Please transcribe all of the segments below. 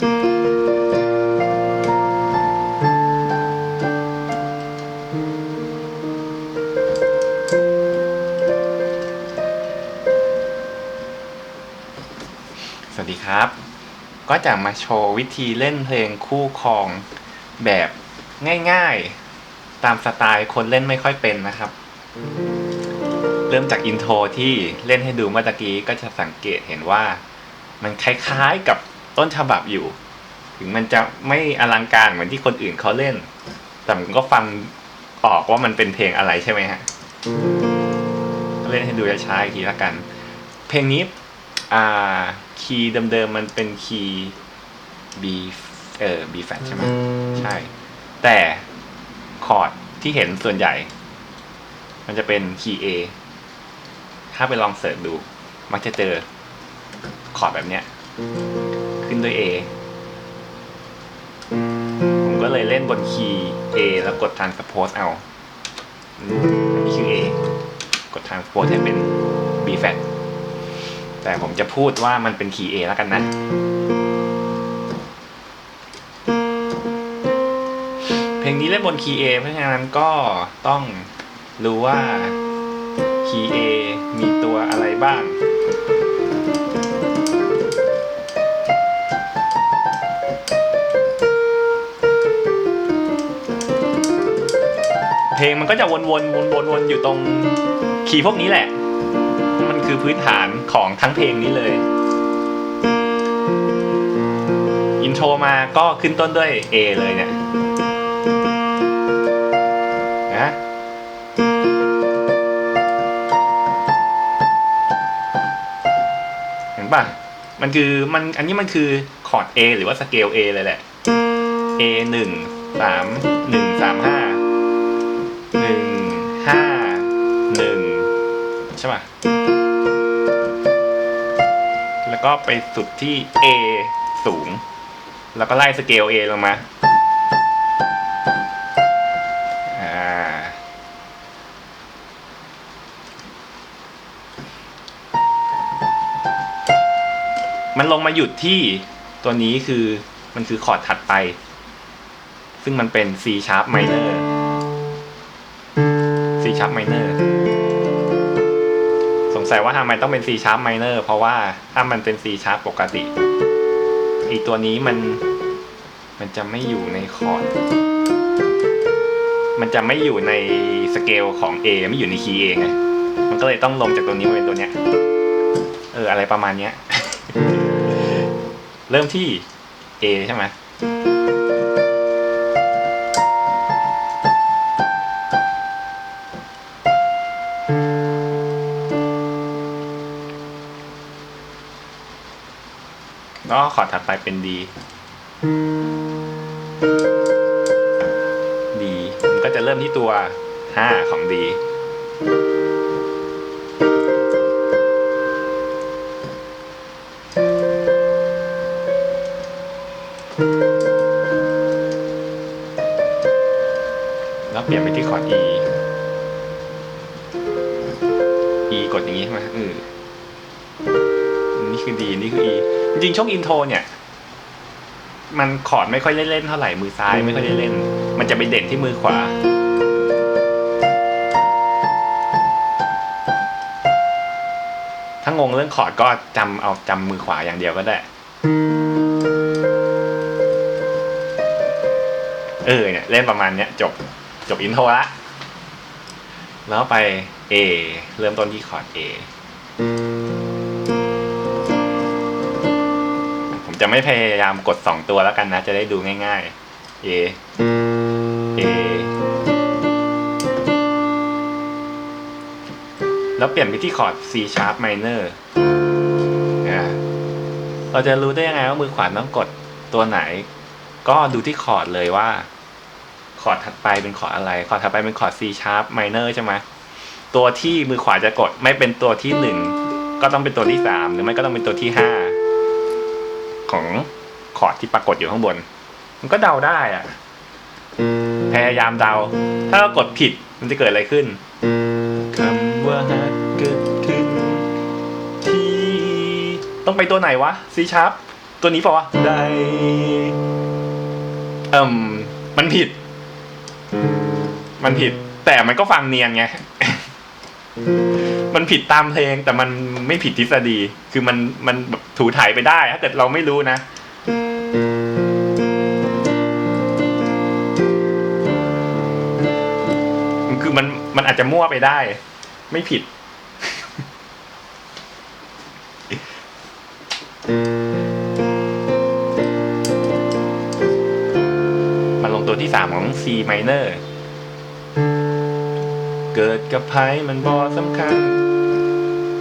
สวัสดีครับ ก็จะมาโชว์วิธีเล่นเพลงคู่ครองแบบง่ายๆ ตามสไตล์คนเล่นไม่ค่อยเป็นนะครับ เริ่มจากอินโทรที่เล่นให้ดูเมื่อกี้ก็จะสังเกตเห็นว่า มันคล้ายๆกับ ต้นฉบับอยู่ ถึงมันจะไม่อลังการเหมือนที่คนอื่นเขาเล่น แต่มันก็ฟังออกว่ามันเป็นเพลงอะไรใช่ไหมฮะเล่นให้ดูช้าๆอีกทีละกัน เพลงนี้อ่าคีย์เดิมๆมันเป็นคีย์ B เออ B flat ใช่ไหมใช่ แต่คอร์ดที่เห็นส่วนใหญ่ มันจะเป็นคีย์ A ถ้าไปลองเสิร์ชดู มักจะเจอคอร์ดแบบเนี้ย ด้วย A ผมก็เลยเล่นบนคีย์ A แล้วกด transpose เอา อันนี้คือ A กด transpose ให้เป็น B flat แต่ผมจะพูดว่ามันเป็นคีย์ A แล้วกันนะเพลงนี้เล่นบนคีย์ A เพราะฉะนั้นก็ต้องรู้ว่าคีย์ A มีตัวอะไรบ้าง เพลงมันก็จะวนๆวนๆวนอยู่ตรงคีย์พวกนี้แหละ มันคือพื้นฐานของทั้งเพลงนี้เลย อินโทรมาก็ขึ้นต้นด้วย A เลยเนี่ยนะเห็นป่ะ มันคือมันอันนี้มันคือคอร์ด A หรือว่าสเกล A เลยแหละ A หนึ่งสามหนึ่งสามห้า แล้วก็ไปสุดที่ A สูง แล้วก็ไล่สเกล A ลงมาอ่ามันลงมาหยุดที่ตัวนี้คือมันคือคอร์ดถัดไป ซึ่งมันเป็น C sharp minor C sharp minor สัยว่าทำไมต้องเป็น C sharp minor เพราะว่าถ้ามันเป็น C sharp ปกติไอตัวนี้มัน มันจะไม่อยู่ในคอร์ด มันจะไม่อยู่ในสเกลของ A ไม่อยู่ในคีย์ A ไง มันก็เลยต้องลงจากตัวนี้มาเป็นตัวเนี้ย เออ อะไรประมาณเนี้ย เริ่มที่ A ใช่ไหม ไปเป็น D D มันก็จะเริ่มที่ตัว 5 ของ D แล้วเปลี่ยนไปที่คอร์ด E E กดอย่างนี้ใช่ไหมเออนี่คือดีนี่คือ E จริงๆช่วงอินโทรเนี่ย มันคอร์ดไม่ค่อยได้เล่นเท่าไหร่มือซ้ายไม่ค่อยได้เล่น มันจะไปเด่นที่มือขวา ถ้างงเรื่องคอร์ดก็จำเอาจำมือขวาอย่างเดียวก็ได้ เออเนี่ยเล่นประมาณเนี้ยจบจบอินโทรละแล้วไป A เริ่มต้นที่คอร์ด A จะไม่พยายามกดสองตัวแล้วกันนะ จะได้ดูง่ายๆ A A แล้วเปลี่ยนไปที่คอร์ด C sharp minor อ่าเราจะรู้ได้ยังไงว่ามือขวาต้องกดตัวไหน ก็ดูที่คอร์ดเลยว่า คอร์ดถัดไปเป็นคอร์ดอะไร คอร์ดถัดไปเป็นคอร์ด C sharp minor ใช่ไหมตัวที่มือขวาจะกดไม่เป็นตัวที่หนึ่งก็ต้องเป็นตัวที่สามหรือไม่ก็ต้องเป็นตัวที่ห้า ของคอร์ดที่ปรากฏอยู่ข้างบน มันก็เดาได้อะพยายามเดา ถ้าเรากดผิดมันจะเกิดอะไรขึ้นคำว่าฮักเกิดขึ้นที่ต้องไปตัวไหนวะ C sharp ตัวนี้เปล่าวะได้เอิ่มมันผิด มันผิด แต่มันก็ฟังเนียนไง มันผิดตามเพลงแต่มัน ไม่ผิดทฤษฎี คือมันมันแบบถูถ่ายไปได้ ถ้าเกิดเราไม่รู้นะ คือมันมันอาจจะมั่วไปได้ ไม่ผิด มาลงตัวที่สามของ C minor เกิดกับไพ่มันบอสำคัญ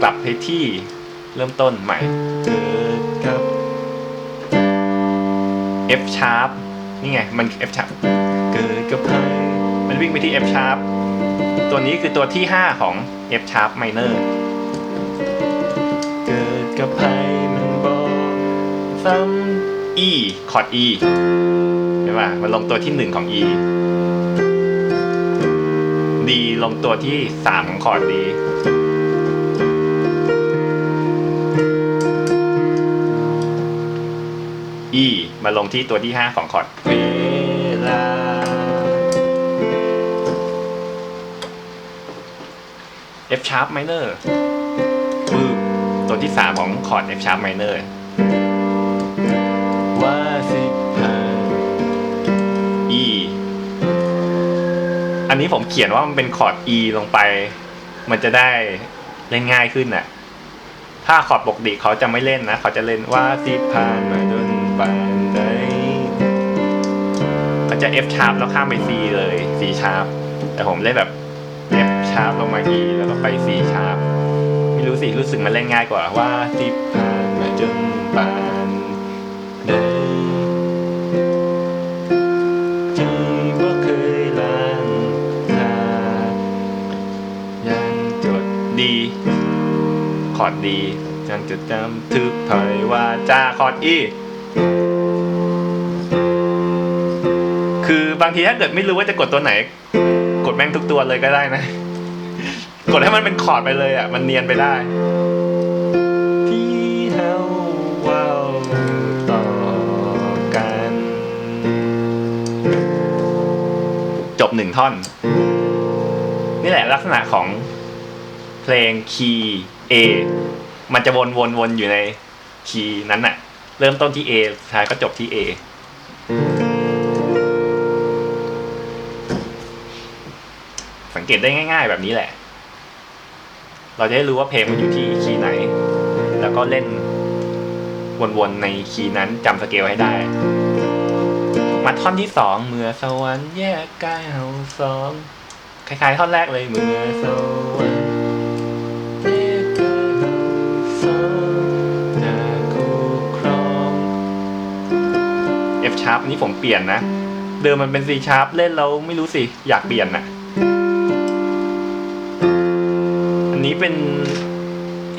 กลับไปที่เริ่มต้นใหม่เกิดกับ F sharp นี่ไง มัน F sharp เกิดกับไพ่มันวิ่งไปที่ F sharp ตัวนี้คือตัวที่ 5 ของ F sharp minor เกิดกับไพ่มันบอกซ้ำ E คอร์ด E ใช่ป่ะมันลงตัวที่ 1 ของ E D ลงตัวที่ 3 ของคอร์ด D E มาลงที่ตัวที่ 5 ของคอร์ดเวลา F sharp minor ปึ๊บตัวที่ 3 ของคอร์ด F sharp minor ว่าสิบห้า E อันนี้ผมเขียนว่ามันเป็นคอร์ด E ลงไป มันจะได้เล่นง่ายขึ้นน่ะ ถ้าคอร์ดปกติเขาจะไม่เล่นนะ เขาจะเล่นว่าสิบผ่านมาจน ปานใดเขาจะ F sharp แล้วข้ามไป C เลย C sharp แต่ผมเล่นแบบ F sharp ลงมา E แล้วก็ไป C sharp ไม่รู้สิรู้สึกมันเล่นง่ายกว่าว่าสิบผ่านมาจนปานใดใจบ่เคยล้างตายังจดดีคอร์ดดีจังจดจำทึกถอยว่าจาคอร์ดอี อบางทีถ้าเกิดไม่รู้ว่าจะกดตัวไหน กดแม่งทุกตัวเลยก็ได้นะ กดให้มันเป็นคอร์ดไปเลยอะ มันเนียนไปได้ที่เฮาว้าต่อกัน จบหนึ่งท่อน นี่แหละลักษณะของเพลงคีย์ A มันจะวนวนวนอยู่ในคีย์นั้นน่ะ เริ่มต้นที่ A สุดท้ายก็จบที่ A เกตได้ง่าย ๆ แบบนี้แหละ เราจะได้รู้ว่าเพลงมันอยู่ที่คีย์ไหน แล้วก็เล่นวนๆในคีย์นั้นจำสเกลให้ได้มาท่อนที่สองเมื่อสวรรค์แยกกายเฮาสองคล้าย ๆ ท่อนแรกเลยเมื่อสวรรค์แยกกายเองจะคู่ครอง F sharp นี่ผมเปลี่ยนนะ เดิมมันเป็น C sharp เล่นแล้วไม่รู้สิ อยากเปลี่ยนนะ เป็น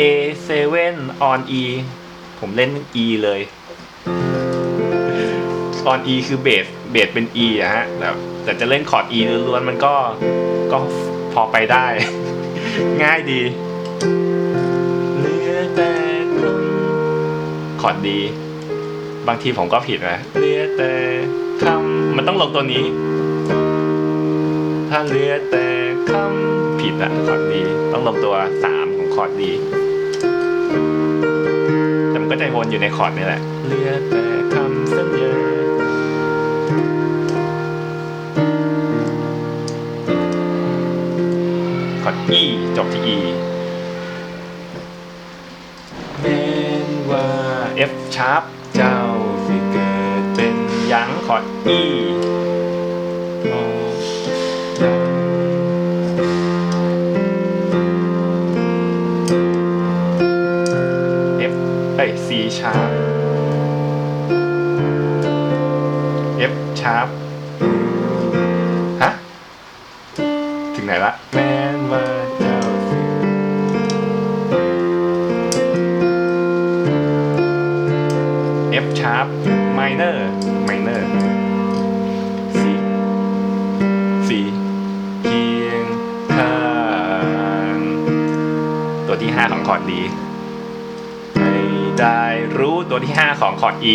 A7 on E ผมเล่น E เลย on E คือเบส เบสเป็น E อะฮะ แต่แต่จะเล่นคอร์ด E ล้วนๆมันก็ ก็พอไปได้ ง่ายดีเหลือแต่คอร์ดดี บางทีผมก็ผิดนะเหลือแต่คำมันต้องลงตัวนี้ ถ้าเหลือแต่คำผิดอะคอร์ดดี ต้องลงตัวสามของคอร์ดดีแต่มันก็จะวนอยู่ในคอร์ดนี่แหละเหลือแต่คำสัญญาคอร์ด E จบที่ E แม้นว่า F sharp เจ้าสิเกิดเป็นหยังคอร์ด E ออ sharp F sharp ฮะ ถึงไหนละแมนว่าเจ้าสิ F sharp minor minor C C เคียงข้างตัวที่ 5 ของคอร์ดดี ให้ได้รู้ตัวที่ 5 ของคอร์ด E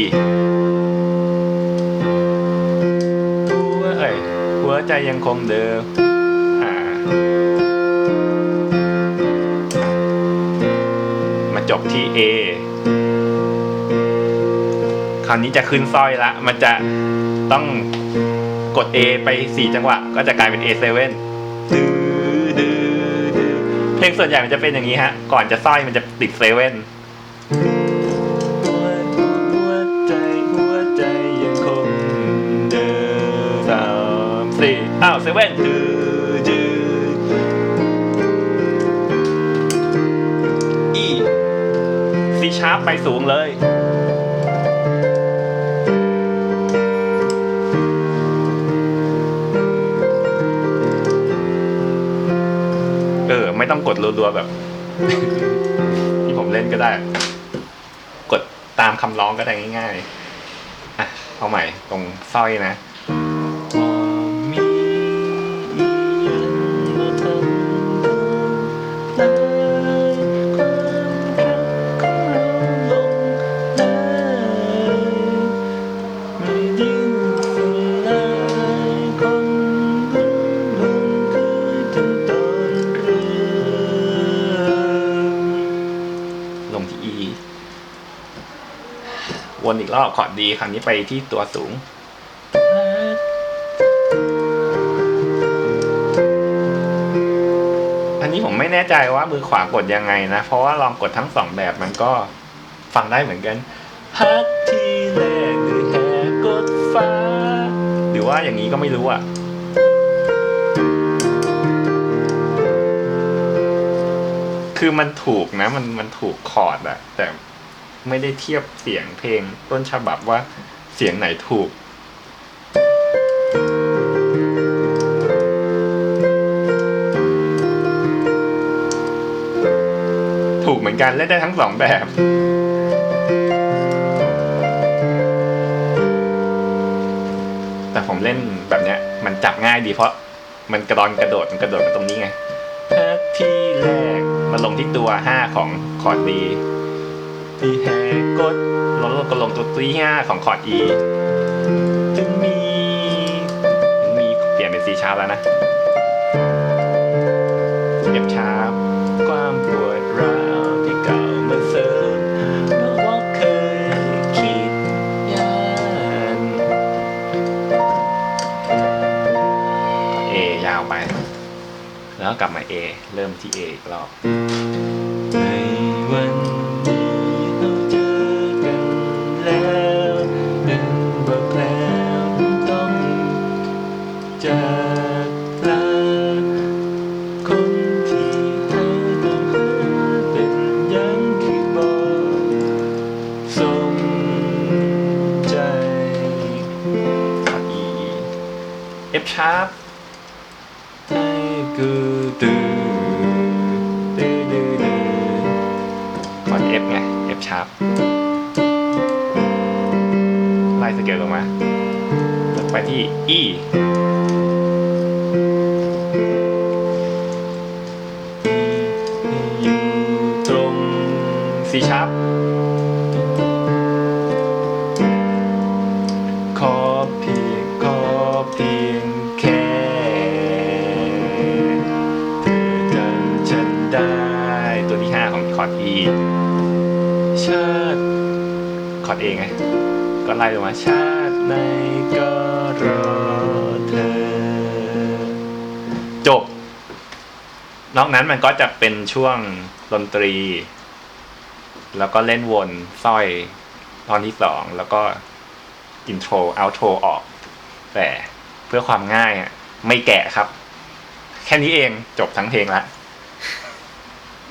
หัวเอ้ยหัวใจยังคงเดิมมาจบที่ A คราวนี้จะขึ้นสร้อยละ มันจะต้องกด A ไป 4 จังหวะ ก็จะกลายเป็น A7 ดืดื้อดื้อเพลงส่วนใหญ่มันจะเป็นอย่างนี้ฮะ ก่อนจะสร้อยมันจะติดเซเว่น เซเว่นดื้อดื้อ E C sharp ไปสูงเลยเออ ไม่ต้องกดรัวๆแบบ ที่ผมเล่นก็ได้ กดตามคำร้องก็ได้ง่ายๆ อะ เอาใหม่ตรงสร้อยนะ อีกรอบคอร์ดดีคราวนี้ไปที่ตัวสูง อันนี้ผมไม่แน่ใจว่ามือขวากดยังไงนะ เพราะว่าลองกดทั้งสองแบบมันก็ฟังได้เหมือนกันฮักทีแรกหรือแหกกดฟ้า หรือว่าอย่างนี้ก็ไม่รู้อะคือมันถูกนะ มันมันถูกคอร์ดอะแต่ ไม่ได้เทียบเสียงเพลงต้นฉบับว่าเสียงไหนถูก ถูกเหมือนกันเล่นได้ทั้งสองแบบแต่ผมเล่นแบบเนี้ยมันจับง่ายดีเพราะมันกระดอนกระโดดมันกระโดดมาตรงนี้ไงที่แรกมาลงที่ตัวห้าของคอร์ดดี ที่แหกกดลงก็ลงตัวที่ห้าของคอร์ด E ถึงมีถึงมีเปลี่ยนเป็น C sharp แล้วนะ F sharp ความปวดร้าวที่เก่ามาเสริมเพราะว่าเคยคิดยานเอยาวไป แล้วกลับมา A เริ่มที่ A อีกรอบในวัน F sharp ให้กูตื่นตื่นตื่นตื่นคอร์ด F ไง F sharp ไล่สเกลลงมา ไปที่ E ไล่ลงมาชาติในก็รอเธอ จบ นอกนั้นมันก็จะเป็นช่วงดนตรี แล้วก็เล่นวนสร้อยตอนที่สองแล้วก็อินโทรเอาโทรออก แต่เพื่อความง่ายอะไม่แกะครับ แค่นี้เองจบทั้งเพลงละ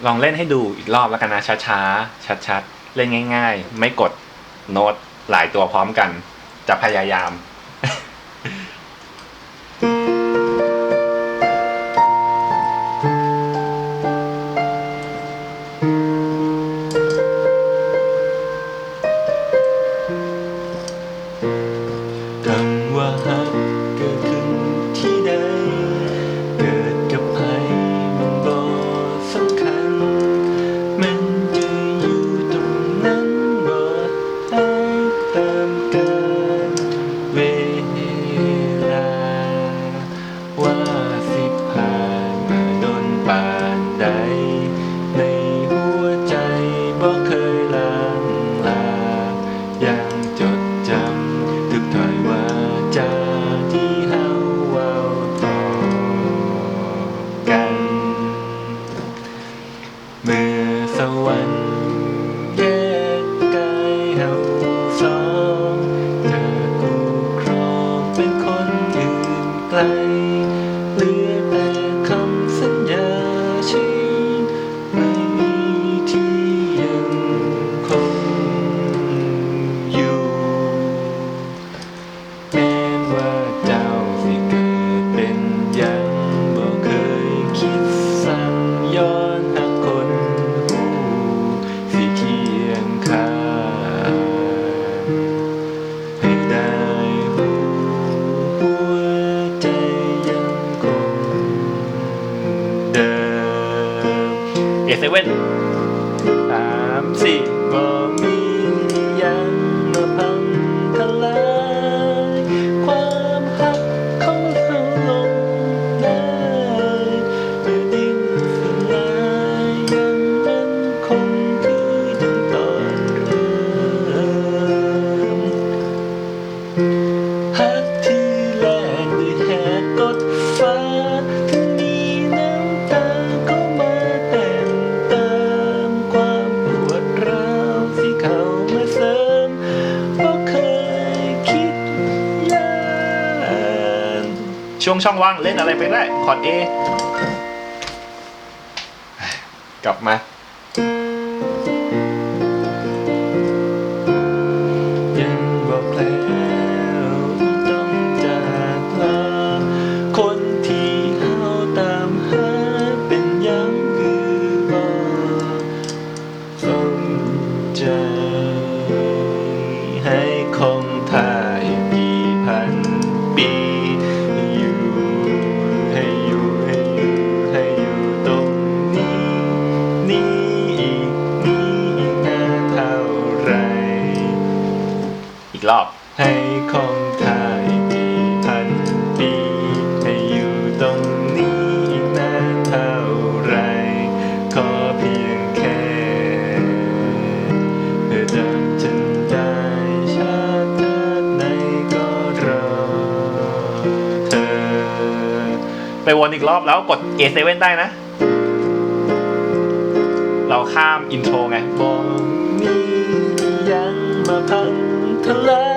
ลองเล่นให้ดูอีกรอบแล้วกันนะช้าๆชัดๆ เล่นง่าย ๆ ไม่กดโน้ต หลายตัวพร้อมกันจะพยายาม งช่องว่างเล่นอะไรไปได้ คอร์ดเอกลับมา ไปวนอีกรอบแล้วกด A7 ได้นะ เราข้ามอินโทรไงบอกมียังมาพังทลาย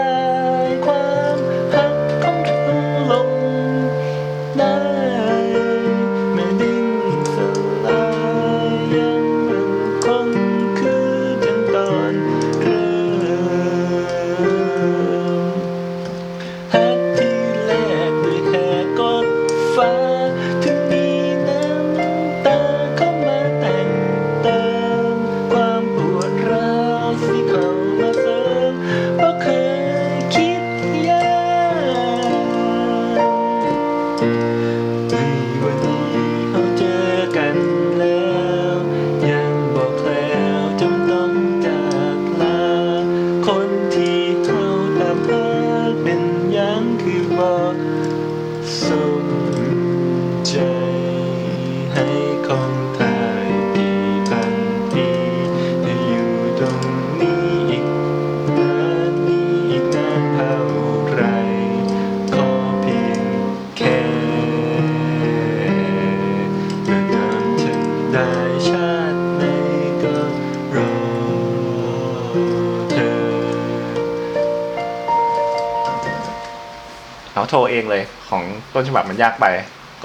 เองเลยของต้นฉบับมันยากไป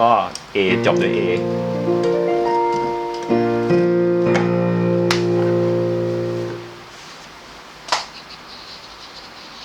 ก็ A จบด้วย A